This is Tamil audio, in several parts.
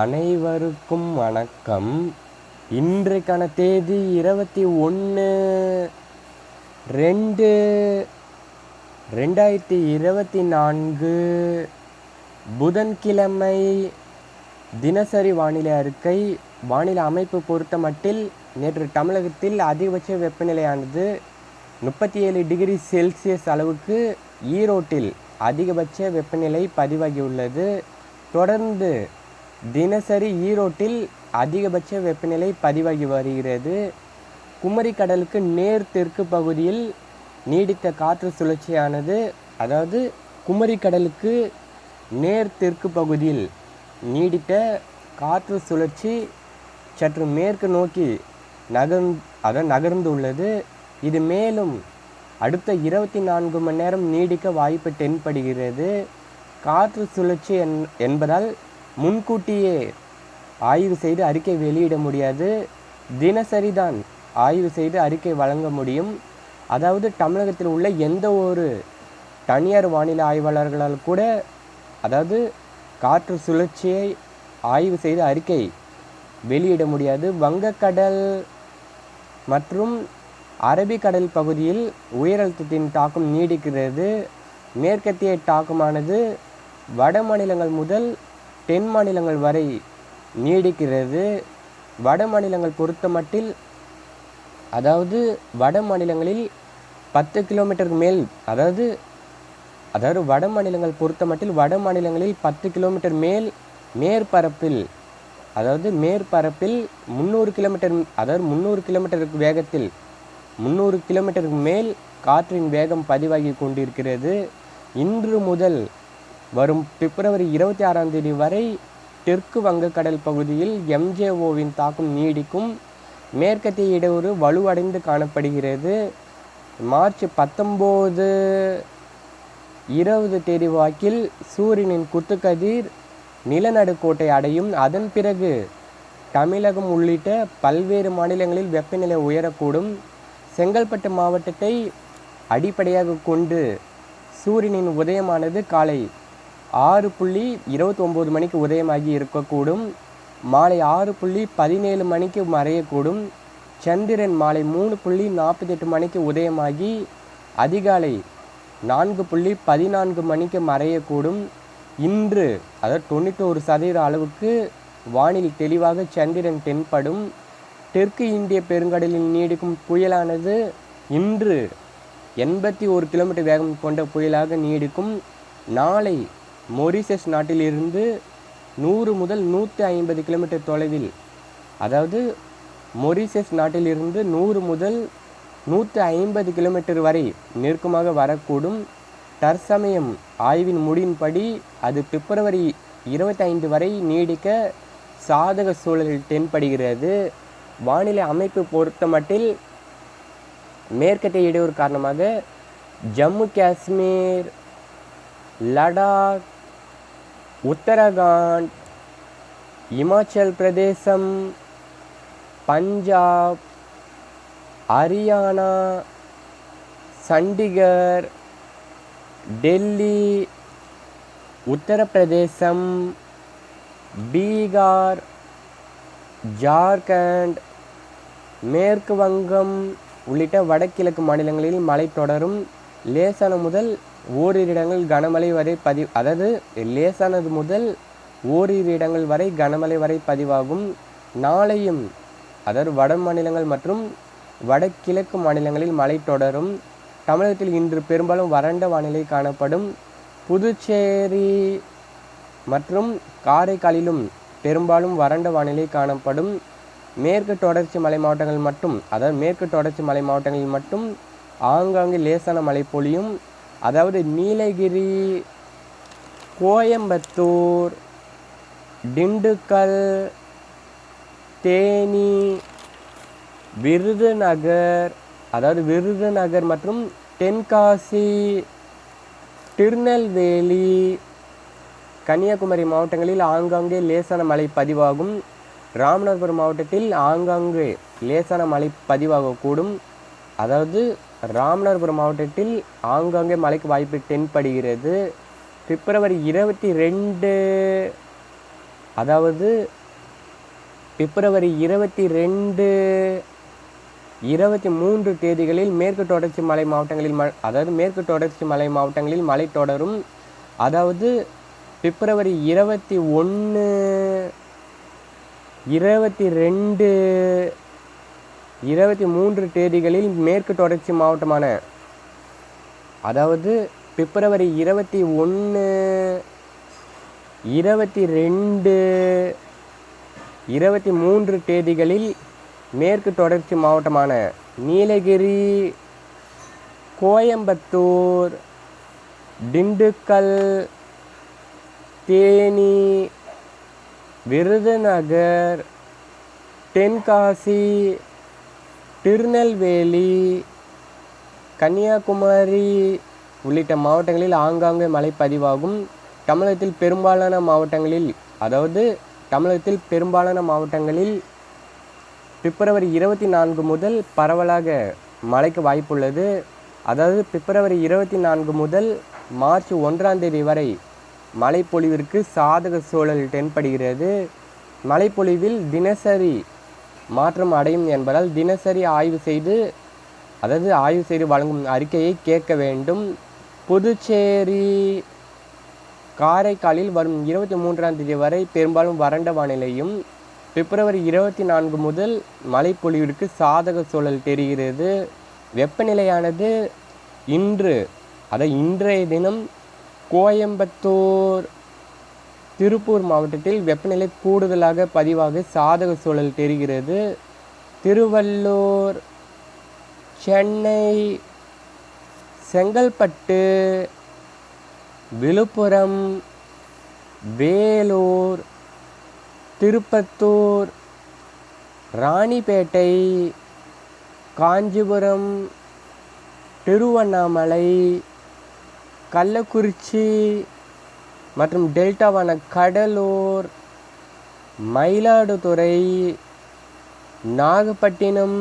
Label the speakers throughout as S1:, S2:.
S1: அனைவருக்கும் வணக்கம். இன்றைக்கான தேதி இருபத்தி ஒன்று ரெண்டு ரெண்டாயிரத்தி இருபத்தி நான்கு. புதன்கிழமை தினசரி வானிலை அறிக்கை. வானிலை அமைப்பு பொறுத்த மட்டில் நேற்று தமிழகத்தில் அதிகபட்ச வெப்பநிலையானது முப்பத்தி ஏழு டிகிரி செல்சியஸ் அளவுக்கு ஈரோட்டில் அதிகபட்ச வெப்பநிலை பதிவாகியுள்ளது. தொடர்ந்து தினசரி ஈரோட்டில் அதிகபட்ச வெப்பநிலை பதிவாகி வருகிறது. குமரி கடலுக்கு நேர் தெற்கு பகுதியில் நீடித்த காற்று சுழற்சியானது அதாவது குமரி கடலுக்கு நேர் தெற்கு பகுதியில் நீடித்த காற்று சுழற்சி சற்று மேற்கு நோக்கி நகர் அதாவது நகர்ந்துள்ளது. இது மேலும் அடுத்த இருபத்தி நான்கு மணி நேரம் நீடிக்க வாய்ப்பு தென்படுகிறது. காற்று சுழற்சி என் என்பதால் முன்கூட்டியே ஆய்வு செய்து அறிக்கை வெளியிட முடியாது. தினசரி தான் ஆய்வு செய்து அறிக்கை வழங்க முடியும். அதாவது தமிழகத்தில் உள்ள எந்த ஒரு தனியார் வானிலை ஆய்வாளர்களால் கூட அதாவது காற்று சுழற்சியை ஆய்வு செய்து அறிக்கை வெளியிட முடியாது. வங்கக்கடல் மற்றும் அரபிக்கடல் பகுதியில் உயரழுத்தத்தின் தாக்கம் நீடிக்கிறது. மேற்கத்திய தாக்கமானது வட மாநிலங்கள் முதல் தென் மாநிலங்கள் வரை நீடிக்கிறது. வட மாநிலங்கள் பொறுத்த மட்டில் அதாவது வட மாநிலங்களில் பத்து கிலோமீட்டருக்கு மேல் அதாவது அதாவது வட மாநிலங்கள் பொறுத்த மட்டில் வட மாநிலங்களில் பத்து கிலோமீட்டர் மேல் மேற்பரப்பில் அதாவது மேற்பரப்பில் முந்நூறு கிலோமீட்டர் அதாவது முந்நூறு கிலோமீட்டருக்கு வேகத்தில் முந்நூறு கிலோமீட்டருக்கு மேல் காற்றின் வேகம் பதிவாகி கொண்டிருக்கிறது. இன்று முதல் வரும் பிப்ரவரி இருபத்தி ஆறாம் தேதி வரை தெற்கு வங்கக்கடல் பகுதியில் எம்ஜேஓவின் தாக்கம் நீடிக்கும். மேற்கத்திய இடையூறு வலுவடைந்து காணப்படுகிறது. மார்ச் பத்தொம்போது இருபது தேதி வாக்கில் சூரியனின் குத்துக்கதிர் நிலநடுக்கோட்டை அடையும். அதன் பிறகு தமிழகம் உள்ளிட்ட பல்வேறு மாநிலங்களில் வெப்பநிலை உயரக்கூடும். செங்கல்பட்டு மாவட்டத்தை அடிப்படையாக கொண்டு சூரியனின் உதயமானது காலை ஆறு புள்ளி இருபத்தி ஒம்பது மணிக்கு உதயமாகி இருக்கக்கூடும். மாலை ஆறு புள்ளி பதினேழு மணிக்கு மறையக்கூடும். சந்திரன் மாலை மூணு புள்ளி நாற்பத்தெட்டு மணிக்கு உதயமாகி அதிகாலை நான்கு புள்ளி பதினான்கு மணிக்கு மறையக்கூடும். இன்று அதாவது தொண்ணூற்றோரு சதவீத அளவுக்கு வானில் தெளிவாக சந்திரன் தென்படும். தெற்கு இந்திய பெருங்கடலில் நீடிக்கும் புயலானது இன்று எண்பத்தி ஒரு கிலோமீட்டர் வேகம் கொண்ட புயலாக நீடிக்கும். நாளை மொரிசஸ் நாட்டிலிருந்து நூறு முதல் நூற்றி ஐம்பது கிலோமீட்டர் தொலைவில் அதாவது மொரிசஸ் நாட்டிலிருந்து நூறு முதல் நூற்றி ஐம்பது கிலோமீட்டர் வரை நெருக்கமாக வரக்கூடும். தற்சமயம் ஆய்வின் முடிவின்படி அது பிப்ரவரி இருபத்தைந்து வரை நீடிக்க சாதக சூழல் தென்படுகிறது. வானிலை அமைப்பு பொறுத்த மட்டில் மேற்கத்திய இடையூறு காரணமாக ஜம்மு காஷ்மீர் லடாக் உத்தரகாண்ட் இமாச்சல் பிரதேசம் பஞ்சாப் ஹரியானா சண்டிகர் டெல்லி உத்தரப்பிரதேசம் பீகார் ஜார்க்கண்ட் மேற்கு வங்கம் உள்ளிட்ட வடகிழக்கு மாநிலங்களில் மழை தொடரும் லேசான முதல் ஓரிரு இடங்கள் கனமழை வரை பதி அதாவது லேசானது முதல் ஓரிரு இடங்கள் வரை கனமழை வரை பதிவாகும். நாளையும் அதாவது வட மாநிலங்கள் மற்றும் வடகிழக்கு மாநிலங்களில் மழை தொடரும். தமிழகத்தில் இன்று பெரும்பாலும் வறண்ட வானிலை காணப்படும். புதுச்சேரி மற்றும் காரைக்காலிலும் பெரும்பாலும் வறண்ட வானிலை காணப்படும். மேற்கு தொடர்ச்சி மலை மாவட்டங்கள் மட்டும் அதாவது மேற்கு தொடர்ச்சி மலை மாவட்டங்களில் மட்டும் ஆங்காங்கு லேசான மழை பொழியும். அதாவது நீலகிரி கோயம்புத்தூர் திண்டுக்கல் தேனி விருதுநகர் அதாவது விருதுநகர் மற்றும் தென்காசி திருநெல்வேலி கன்னியாகுமரி மாவட்டங்களில் ஆங்காங்கே லேசான மழை பதிவாகும். ராமநாதபுரம் மாவட்டத்தில் ஆங்காங்கே லேசான மழை பதிவாகக்கூடும். அதாவது ராமநாதபுரம் மாவட்டத்தில் ஆங்காங்கே மழைக்கு வாய்ப்பு தென்படுகிறது. பிப்ரவரி இருபத்தி ரெண்டு அதாவது பிப்ரவரி இருபத்தி ரெண்டு இருபத்தி மூன்று தேதிகளில் மேற்கு தொடர்ச்சி மலை மாவட்டங்களில் ம அதாவது மேற்கு தொடர்ச்சி மலை மாவட்டங்களில் மழை தொடரும். அதாவது பிப்ரவரி இருபத்தி ஒன்று இருபத்தி ரெண்டு இருபத்தி மூன்று தேதிகளில் மேற்கு தொடர்ச்சி மாவட்டமான அதாவது பிப்ரவரி இருபத்தி ஒன்று இருபத்தி ரெண்டு இருபத்தி மூன்று தேதிகளில் மேற்கு தொடர்ச்சி மாவட்டமான நீலகிரி கோயம்புத்தூர் திண்டுக்கல் தேனி விருதுநகர் தென்காசி திருநெல்வேலி கன்னியாகுமரி உள்ளிட்ட மாவட்டங்களில் ஆங்காங்கே மழை பதிவாகும். தமிழகத்தில் பெரும்பாலான மாவட்டங்களில் அதாவது தமிழகத்தில் பெரும்பாலான மாவட்டங்களில் பிப்ரவரி இருபத்தி நான்கு முதல் பரவலாக மழைக்கு வாய்ப்புள்ளது. அதாவது பிப்ரவரி இருபத்தி நான்கு முதல் மார்ச் ஒன்றாம் தேதி வரை மழைப்பொழிவிற்கு சாதக சூழல் தென்படுகிறது. மழைப்பொழிவில் தினசரி மாற்றம் அடையும் என்பதால் தினசரி ஆய்வு செய்து அதாவது ஆய்வு செய்து வழங்கும் அறிக்கையை கேட்க வேண்டும். புதுச்சேரி காரைக்காலில் வரும் இருபத்தி மூன்றாம் தேதி வரை பெரும்பாலும் வறண்ட வானிலையும் பிப்ரவரி இருபத்தி நான்கு முதல் மழைப்பொழிவிற்கு சாதக சூழல் தெரிகிறது. வெப்பநிலையானது இன்று அதை இன்றைய தினம் கோயம்புத்தூர் திருப்பூர் மாவட்டத்தில் வெப்பநிலை கூடுதலாக பதிவாக சாதக சூழல் தெரிகிறது. திருவள்ளூர் சென்னை செங்கல்பட்டு விழுப்புரம் வேலூர் திருப்பத்தூர் ராணிப்பேட்டை காஞ்சிபுரம் திருவண்ணாமலை கள்ளக்குறிச்சி மற்றும் டெல்டாவான கடலூர் மயிலாடுதுறை நாகப்பட்டினம்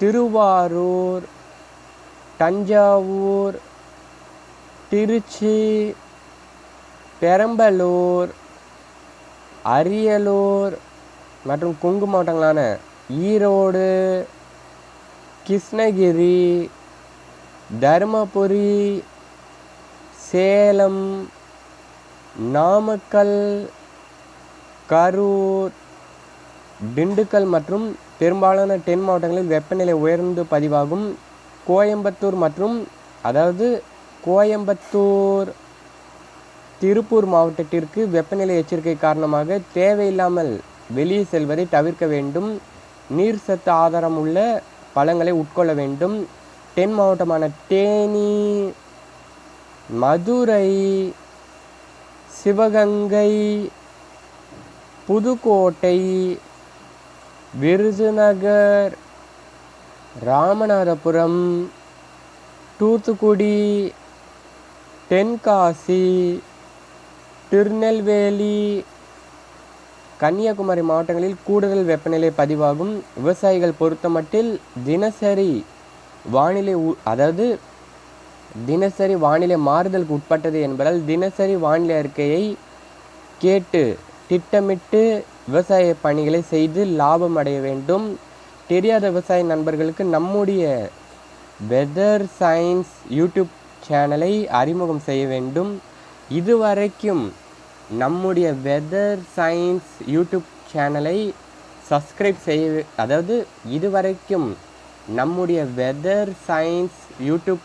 S1: திருவாரூர் தஞ்சாவூர் திருச்சி பெரம்பலூர் அரியலூர் மற்றும் கொங்கு மாவட்டங்களான ஈரோடு கிருஷ்ணகிரி தருமபுரி சேலம் நாமக்கல் கரூர் திண்டுக்கல் மற்றும் பெரும்பாலான தென் மாவட்டங்களில் வெப்பநிலை உயர்ந்து பதிவாகும். கோயம்புத்தூர் மற்றும் அதாவது கோயம்புத்தூர் திருப்பூர் மாவட்டத்திற்கு வெப்பநிலை எச்சரிக்கை காரணமாக தேவையில்லாமல் வெளியே செல்வதை தவிர்க்க வேண்டும். நீர் சத்து ஆதாரம் உள்ள பழங்களை உட்கொள்ள வேண்டும். தென் மாவட்டமான தேனி மதுரை சிவகங்கை புதுக்கோட்டை விருதுநகர் ராமநாதபுரம் தூத்துக்குடி தென்காசி திருநெல்வேலி கன்னியாகுமரி மாவட்டங்களில் கூடுதல் வெப்பநிலை பதிவாகும். விவசாயிகள் பொறுத்தமட்டில் தினசரி வானிலை உ- அதாவது தினசரி வானிலை மாறுதலுக்கு உட்பட்டது என்பதால் தினசரி வானிலை அறிக்கையை கேட்டு திட்டமிட்டு விவசாய பணிகளை செய்து லாபம் அடைய வேண்டும். தெரியாத விவசாய நண்பர்களுக்கு நம்முடைய வெதர் சயின்ஸ் யூடியூப் சேனலை அறிமுகம் செய்ய வேண்டும். இதுவரைக்கும் நம்முடைய வெதர் சயின்ஸ் யூடியூப் சேனலை சப்ஸ்கிரைப் செய்ய அதாவது இதுவரைக்கும் நம்முடைய வெதர் சயின்ஸ் யூடியூப்